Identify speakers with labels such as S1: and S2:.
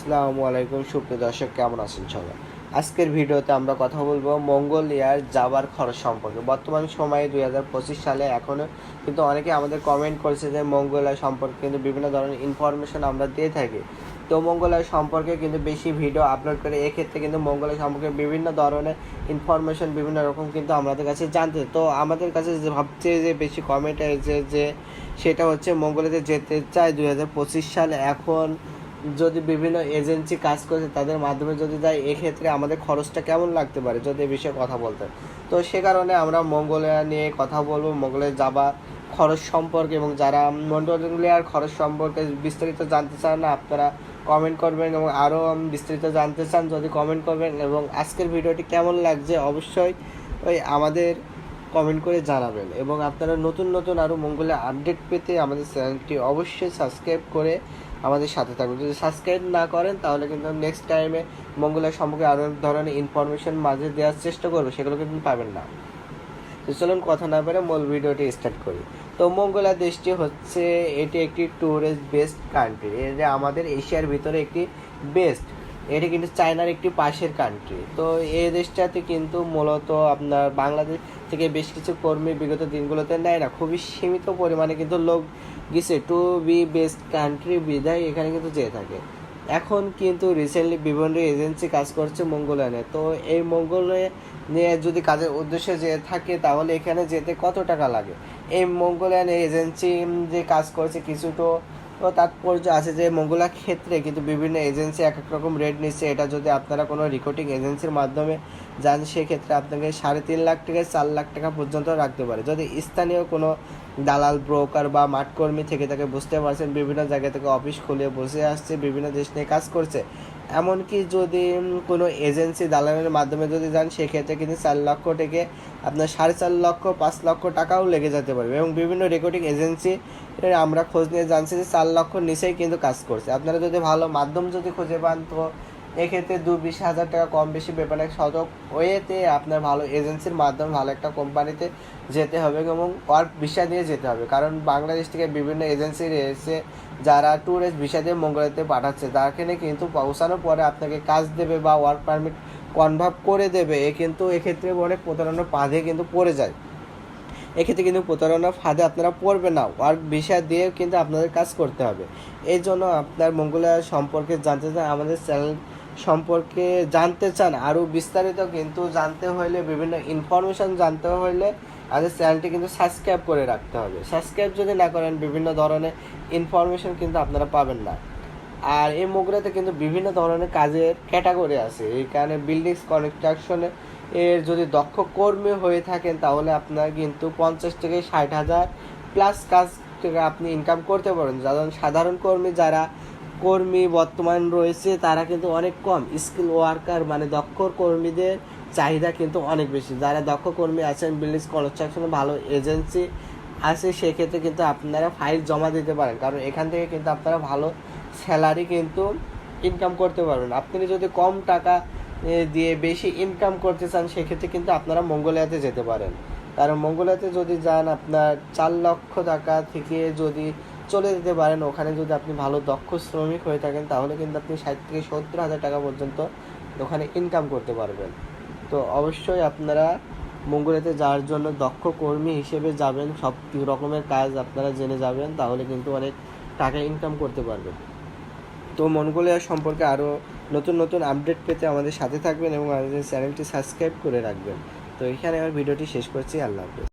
S1: আসসালামু আলাইকুম, সুপ্রিয় দর্শক, কেমন আছেন সবাই? আজকের ভিডিওতে আমরা কথা বলব মঙ্গোলিয়ার যাবার খরচ সম্পর্কে। বর্তমান সময়ে দুই হাজার পঁচিশ সালে এখনও কিন্তু অনেকে আমাদের কমেন্ট করেছে যে মঙ্গোলিয়া সম্পর্কে কিন্তু বিভিন্ন ধরনের ইনফরমেশন আমরা দিয়ে থাকি। তো মঙ্গোলিয়া সম্পর্কে কিন্তু বেশি ভিডিও আপলোড করে এক্ষেত্রে কিন্তু মঙ্গোলিয়া সম্পর্কে বিভিন্ন ধরনের ইনফরমেশন বিভিন্ন রকম কিন্তু আমাদের কাছে জানতে তো আমাদের কাছে যে ভাবছে যে বেশি কমেন্ট এসেছে যে সেটা হচ্ছে মঙ্গোলিয়াতে যেতে চায় দুই হাজার পঁচিশ সালে। এখন যদি বিভিন্ন এজেন্সি কাজ করছে, তাদের মাধ্যমে যদি যায় এক্ষেত্রে আমাদের খরচটা কেমন লাগতে পারে? যদি এ বিষয়ে কথা বলতে তো সে কারণে আমরা মঙ্গোলিয়া নিয়ে কথা বলব, মঙ্গোলিয়া যাবা খরচ সম্পর্কে এবং যারা মঙ্গোলিয়ার খরচ সম্পর্কে বিস্তারিত জানতে চান না আপনারা কমেন্ট করবেন এবং আরও বিস্তারিত জানতে চান, যদি কমেন্ট করবেন এবং আজকের ভিডিওটি কেমন লাগছে অবশ্যই ওই আমাদের কমেন্ট করে জানাবেন। এবং আপনারা নতুন নতুন আরও মঙ্গলে আপডেট পেতে আমাদের চ্যানেলটি অবশ্যই সাবস্ক্রাইব করে আমাদের সাথে থাকবেন যদি সাবস্ক্রাইব না করেন, তাহলে কিন্তু নেক্সট টাইমে মঙ্গলের সম্পর্কে আরও ধরনের ইনফরমেশন মাঝে দেওয়ার চেষ্টা করব, সেগুলো কিন্তু পাবেন না। তো চলুন কথা না বেড়ে মূল ভিডিওটি স্টার্ট করি। তো মঙ্গোলিয়া দেশটি হচ্ছে, এটি একটি ট্যুরিস্ট বেস্ট কান্ট্রি এটা আমাদের এশিয়ার ভিতরে একটি বেস্ট এটি কিন্তু চায়নার একটি পাশের কান্ট্রি তো এই দেশটাতে কিন্তু মূলত আপনার বাংলাদেশ থেকে বেশ কিছু কর্মী বিগত দিনগুলোতে নেয় না। খুবই সীমিত পরিমাণে কিন্তু লোক গেছে টু বি বেস্ট কান্ট্রি বিধায় এখানে কিন্তু যেয়ে থাকে। এখন কিন্তু রিসেন্টলি বিভিন্ন এজেন্সি কাজ করছে মঙ্গলয়ানে। তো এই মঙ্গলে নিয়ে যদি কাজের উদ্দেশ্যে যেয়ে থাকে, তাহলে এখানে যেতে কত টাকা লাগে? এই মঙ্গোলিয়ান এজেন্সি যে কাজ করছে, কিছু তো তো তাৎপর্য আছে যে মঙ্গলা ক্ষেত্রে কিন্তু বিভিন্ন এজেন্সি এক এক রকম রেট নিচ্ছে। এটা যদি আপনারা কোনো রিক্রুটিং এজেন্সির মাধ্যমে যান, সেক্ষেত্রে আপনাকে সাড়ে তিন লাখ থেকে চার লাখ টাকা পর্যন্ত রাখতে পারে। যদি স্থানীয় কোনো দালাল ব্রোকার বা মাঠকর্মী থেকে তাকে বুঝতে পারছেন, বিভিন্ন জায়গা থেকে অফিস খুলে বসে আসছে, বিভিন্ন দেশ নিয়ে কাজ করছে এমনকি যদি কোনো এজেন্সি দালালের মাধ্যমে যদি যান, সেক্ষেত্রে কিন্তু চার লক্ষ থেকে আপনার সাড়ে চার লক্ষ, পাঁচ লক্ষ টাকাও লেগে যেতে পারবে এবং বিভিন্ন রেকর্ডিং এজেন্সি আমরা খোঁজ নিয়ে জানছি যে চার লক্ষ নিচেই কিন্তু কাজ করছে। আপনারা যদি ভালো মাধ্যম যদি খুঁজে পান, তো এক্ষেত্রে দু বিশ হাজার টাকা কম বেশি ব্যাপারে সতর্ক ওয়েতে আপনার ভালো এজেন্সির মাধ্যমে ভালো একটা কোম্পানিতে যেতে হবে এবং ওয়ার্ক ভিসা দিয়ে যেতে হবে। কারণ বাংলাদেশ থেকে বিভিন্ন এজেন্সি রয়েছে যারা ট্যুরিস্ট ভিসা দিয়ে মঙ্গলাতে পাঠাচ্ছে তারখানে কিন্তু পৌঁছানোর পরে আপনাকে কাজ দেবে বা ওয়ার্ক পারমিট কনভার্ট করে দেবে। এ কিন্তু এক্ষেত্রে অনেক প্রতারণার পাঁধে কিন্তু পড়ে যায়। এক্ষেত্রে কিন্তু প্রতারণার ফাঁদে আপনারা পড়বে না ওয়ার্ক ভিসা দিয়ে কিন্তু আপনাদের কাজ করতে হবে। এই জন্য আপনার মঙ্গোলিয়া সম্পর্কে জানতে চান আমাদের চ্যানেল সম্পর্কে জানতে চান, আরও বিস্তারিত কিন্তু জানতে হলে বিভিন্ন ইনফরমেশন জানতে হলে আমাদের চ্যানেলটি কিন্তু সাবস্ক্রাইব করে রাখতে হবে। সাবস্ক্রাইব যদি না করেন, বিভিন্ন ধরনের ইনফরমেশন কিন্তু আপনারা পাবেন না। আর এই মোগরাতে কিন্তু বিভিন্ন ধরনের কাজের ক্যাটাগরি আছে। এই কারণে বিল্ডিংস কনস্ট্রাকশনে এর যদি দক্ষ কর্মী হয়ে থাকেন, তাহলে আপনার কিন্তু পঞ্চাশ থেকে ষাট হাজার প্লাস কাজ থেকে আপনি ইনকাম করতে পারেন। যারা সাধারণ কর্মী, যারা কর্মী বর্তমান রয়েছে, তারা কিন্তু অনেক কম। স্কিল ওয়ার্কার মানে দক্ষ কর্মীদের চাহিদা কিন্তু অনেক বেশি। যারা দক্ষ কর্মী আছেন বিল্ডিং কনস্ট্রাকশনে ভালো এজেন্সি আছে, সেক্ষেত্রে কিন্তু আপনারা ফাইল জমা দিতে পারেন। কারণ এখান থেকে কিন্তু আপনারা ভালো স্যালারি কিন্তু ইনকাম করতে পারবেন। আপনি যদি কম টাকা দিয়ে বেশি ইনকাম করতে চান, সেক্ষেত্রে কিন্তু আপনারা মঙ্গোলিয়াতে যেতে পারেন। কারণ মঙ্গোলিয়াতে যদি যান, আপনার চার লক্ষ টাকা থেকে যদি চলে যেতে পারেন। ওখানে যদি আপনি ভালো দক্ষ শ্রমিক হয়ে থাকেন, তাহলে কিন্তু আপনি ষাট থেকে সত্তর হাজার টাকা পর্যন্ত ওখানে ইনকাম করতে পারবেন। তো অবশ্যই আপনারা মঙ্গোলিয়াতে যাওয়ার জন্য দক্ষ কর্মী হিসেবে যাবেন। সব রকমের কাজ আপনারা জেনে যাবেন, তাহলে কিন্তু অনেক টাকা ইনকাম করতে পারবেন। তো মঙ্গোলিয়া সম্পর্কে আরও নতুন নতুন আপডেট পেতে আমাদের সাথে থাকবেন এবং আমাদের চ্যানেলটি সাবস্ক্রাইব করে রাখবেন। তো এখানে আমার ভিডিওটি শেষ করছি। আল্লাহ হাফেজ।